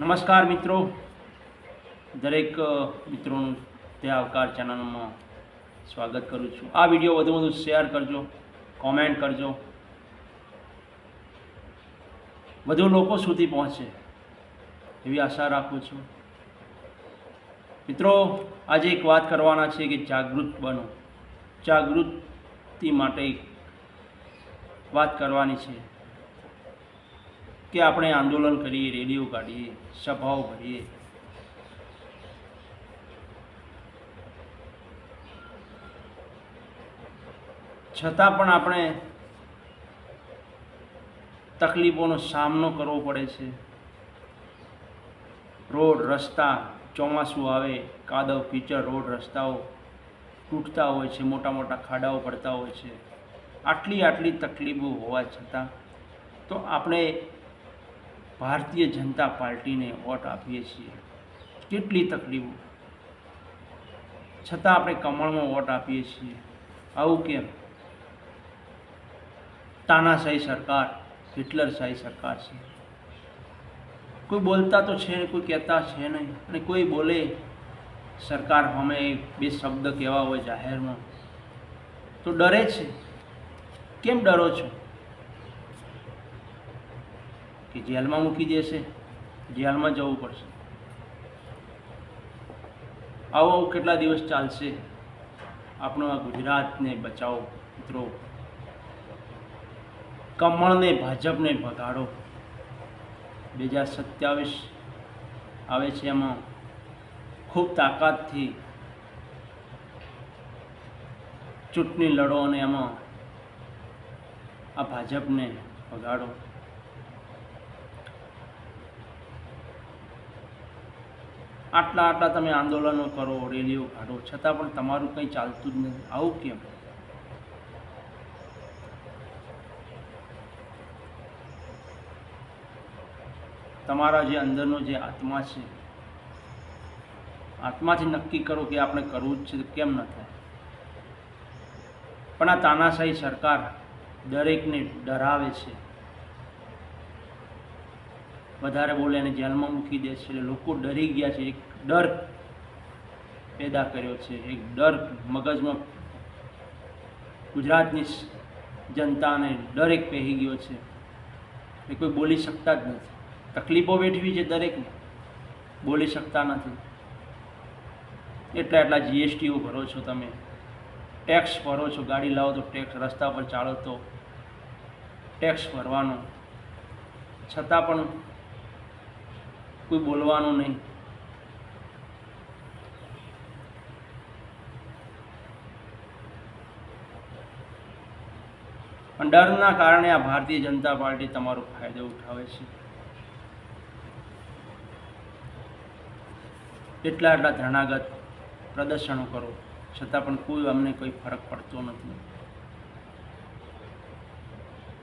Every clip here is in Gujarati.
નમસ્કાર મિત્રો. દરેક મિત્રોનું તે આવકાર ચેનલમાં સ્વાગત કરું છું. આ વીડિયો વધુ વધુ શેર કરજો, કોમેન્ટ કરજો. વધુ લોકો સુધી પહોંચે એવી આશા રાખું છું. મિત્રો, આજે એક વાત કરવાના છે કે જાગૃત બનો. જાગૃતિ માટે વાત કરવાની છે. કે આપણે આંદોલન કરીએ રેલીઓ કાઢીએ, સભાઓ ભરીએ. છતાં પણ આપણે તકલીફોનો સામનો કરવો પડે છે. રોડ, રસ્તા ચોમાસું આવે, કાદવ, કીચડ, રોડ, રસ્તાઓ તૂટતા હોય છે, મોટા મોટા ખાડાઓ પડતા હોય છે. આટલી આટલી તકલીફો હોવા છતાં તો આપણે ભારતીય જનતા પાર્ટીને વોટ આપીએ છીએ. કેટલી તકલીફો. છતાં આપણે કમળમાં વોટ આપીએ છીએ. આવું કેમ? તાનાશાહી સરકાર, હિટલરશાહી સરકાર છે. કોઈ બોલતા તો છે ને, કોઈ કહેતા છે નહીં. અને કોઈ બોલે, સરકાર અમે બે શબ્દ કહેવા હોય જાહેરમાં, તો ડરે છે. કેમ ડરો છો? કે જેલમાં મૂકી દેશે, જેલમાં જવું પડશે. આવો આવું કેટલા દિવસ ચાલશે આપણો આ ગુજરાતને બચાવો, મિત્રો? કમળને, ભાજપને ભગાડો બે હજાર સત્યાવીસ આવે છે એમાં ખૂબ તાકાતથી ચૂંટણી લડો અને એમાં આ ભાજપને ભગાડો આટલા આટલા તમે આંદોલનો કરો, રેલીઓ કાઢો, છતાં પણ તમારું કંઈ ચાલતું જ નથી. આવું કેમ? તમારા જે અંદરનો જે આત્મા છે, આત્માથી નક્કી કરો કે આપણે કરવું જ છે કેમ ન થાય? પણ આ તાનાશાહી સરકાર દરેકને ડરાવે છે. વધારે બોલે અને જેલમાં મૂકી દે છે. એટલે લોકો ડરી ગયા છે. એક ડર પેદા કર્યો છે. એક ડર મગજમાં ગુજરાતની જનતાને ડર એક પહેરી ગયો છે. એ કોઈ બોલી શકતા જ નથી. તકલીફો વેઠવી છે દરેકને. બોલી શકતા નથી. એટલા એટલા જીએસટીઓ ભરો છો તમે. ટેક્સ ભરો છો. ગાડી લાવો તો ટેક્સ રસ્તા પર ચાલો તો ટેક્સ ભરવાનો. છતાં પણ કોઈ બોલવાનું નહીં. ડરના કારણે આ ભારતીય જનતા પાર્ટી તમારો ફાયદો ઉઠાવે છે. એટલા એટલા ધરણાગત પ્રદર્શનો કરો, છતાં પણ કોઈ અમને કોઈ ફરક પડતો નથી.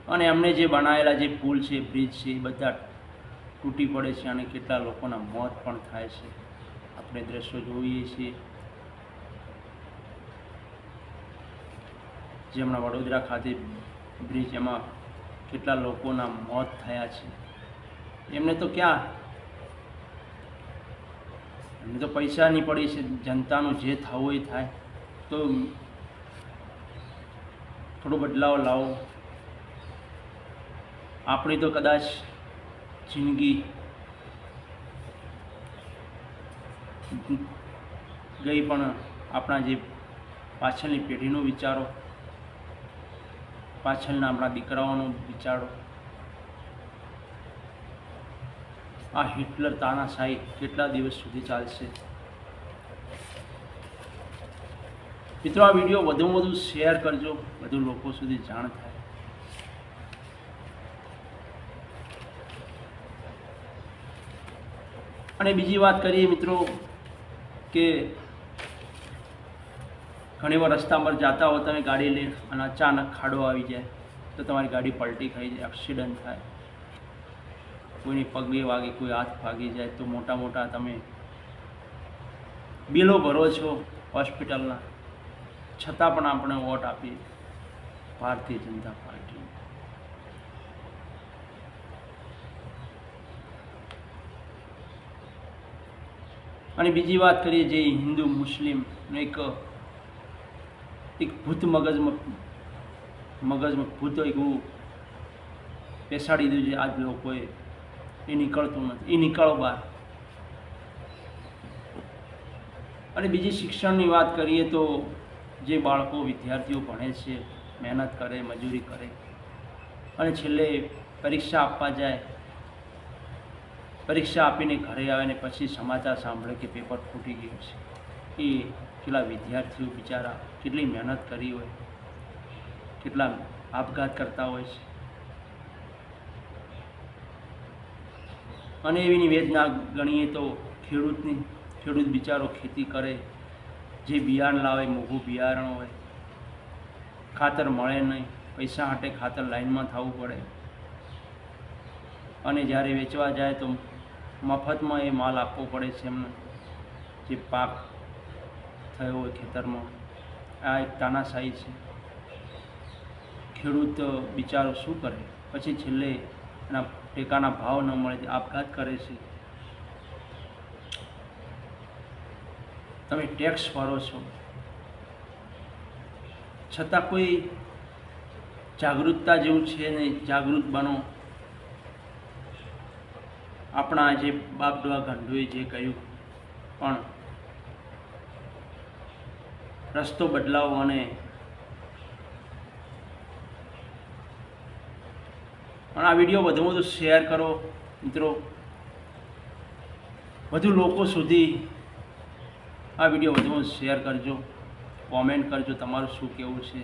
અને એમને જે બનાવેલા જે પુલ છે, બ્રિજ છે બધા તૂટી પડે છે અને કેટલા લોકોના મોત પણ થાય છે. આપણે દ્રશ્યો જોઈએ છીએ. જે વડોદરા ખાતે બ્રિજ એમાં કેટલા લોકોના મોત થયા છે. એમને તો ક્યાં? એમને તો પૈસા નહીં પડી છે. જનતાનું જે થવું એ થાય. તો થોડો બદલાવ લાવો. આપણી તો કદાચ જિંદગી ગઈ પણ આપણા જે પાછળની પેઢીનો વિચારો, પાછળના આપણા દીકરાઓનો વિચારો, આ હિટલર તાનાશાહી કેટલા દિવસ સુધી ચાલશે? મિત્રો, આ વીડિયો વધુમાં વધુ શેર કરજો. વધુ લોકો સુધી જાણ થાય. અને બીજી વાત કરીએ મિત્રો કે ઘણી વાર રસ્તા પર જતા હો તમે ગાડી લઈને અને અચાનક ખાડો આવી જાય તો તમારી ગાડી પલટી ખાઈ જાય એક્સિડન્ટ થાય. કોઈની પગે વાગે, કોઈ હાથ ભાગી જાય તો મોટા મોટા તમે બિલો ભરો છો હોસ્પિટલના. છતાં પણ આપણે વોટ આપીએ. ભારતીય જનતા પાર્ટી. અને બીજી વાત કરીએ જે હિન્દુ મુસ્લિમ એક એક ભૂત મગજમાં મગજમાં ભૂત એવું બેસાડી દીધું છે આજ લોકોએ. એ નીકળતું નથી. એ નીકળો બહાર. અને બીજી શિક્ષણની વાત કરીએ તો જે બાળકો વિદ્યાર્થીઓ ભણે છે, મહેનત કરે, મજૂરી કરે, અને છેલ્લે પરીક્ષા આપવા જાય પરીક્ષા આપીને ઘરે આવે ને પછી સમાચાર સાંભળે કે પેપર ફૂટી ગયું છે. એ કેટલા વિદ્યાર્થીઓ બિચારા કેટલી મહેનત કરી હોય, કેટલા આપઘાત કરતા હોય છે. અને એવી નિવેદના ગણીએ તો ખેડૂતની, ખેડૂત બિચારો ખેતી કરે, જે બિયારણ લાવે, મોઘું બિયારણ હોય, ખાતર મળે નહીં, પૈસા હાટે ખાતર લાઈનમાં થવું પડે. અને જ્યારે વેચવા જાય તો મફતમાં એ માલ આપવો પડે છે એમને. જે પાક થયો હોય ખેતરમાં. આ એક તાનાશાહી છે. ખેડૂત બિચારો શું કરે? પછી છેલ્લે એના ટેકાના ભાવ ન મળે આપઘાત કરે છે. તમે ટેક્સ ભરો છો. છતાં કોઈ જાગૃતતા જેવું છે નહીં? જાગૃત બનો. આપણા જે બાપ ડોહા ગંઢુએ જે કહ્યું, પણ રસ્તો બદલાવો અને પણ આ વીડિયો વધુ વધુ શેર કરો, મિત્રો. વધુ લોકો સુધી આ વીડિયો વધુ શેર કરજો, કોમેન્ટ કરજો, તમારું શું કેવું છે?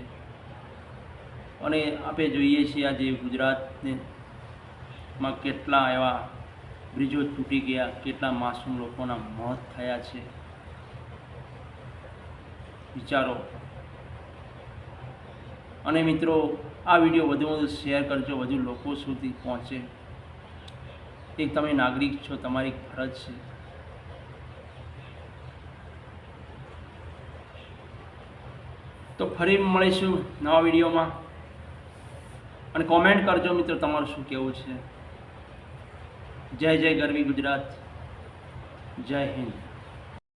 અને આપણે જોઈએ છીએ આજે ગુજરાતને માં કેટલા એવા બ્રિજો તૂટી ગયા. કેટલા માસૂમ લોકોના મોત થયા છે. વિચારો. અને મિત્રો, આ વીડિયો વધુ વધુ શેર કરજો. વધુ લોકો સુધી પહોંચે. એક તમે નાગરિક છો, તમારી ફરજ છે. તો ફરી મળીશું નવા વિડીયોમાં. અને કોમેન્ટ કરજો મિત્રો, તમારું શું કહેવું છે. જય જય ગરવી ગુજરાત. જય હિન્દ.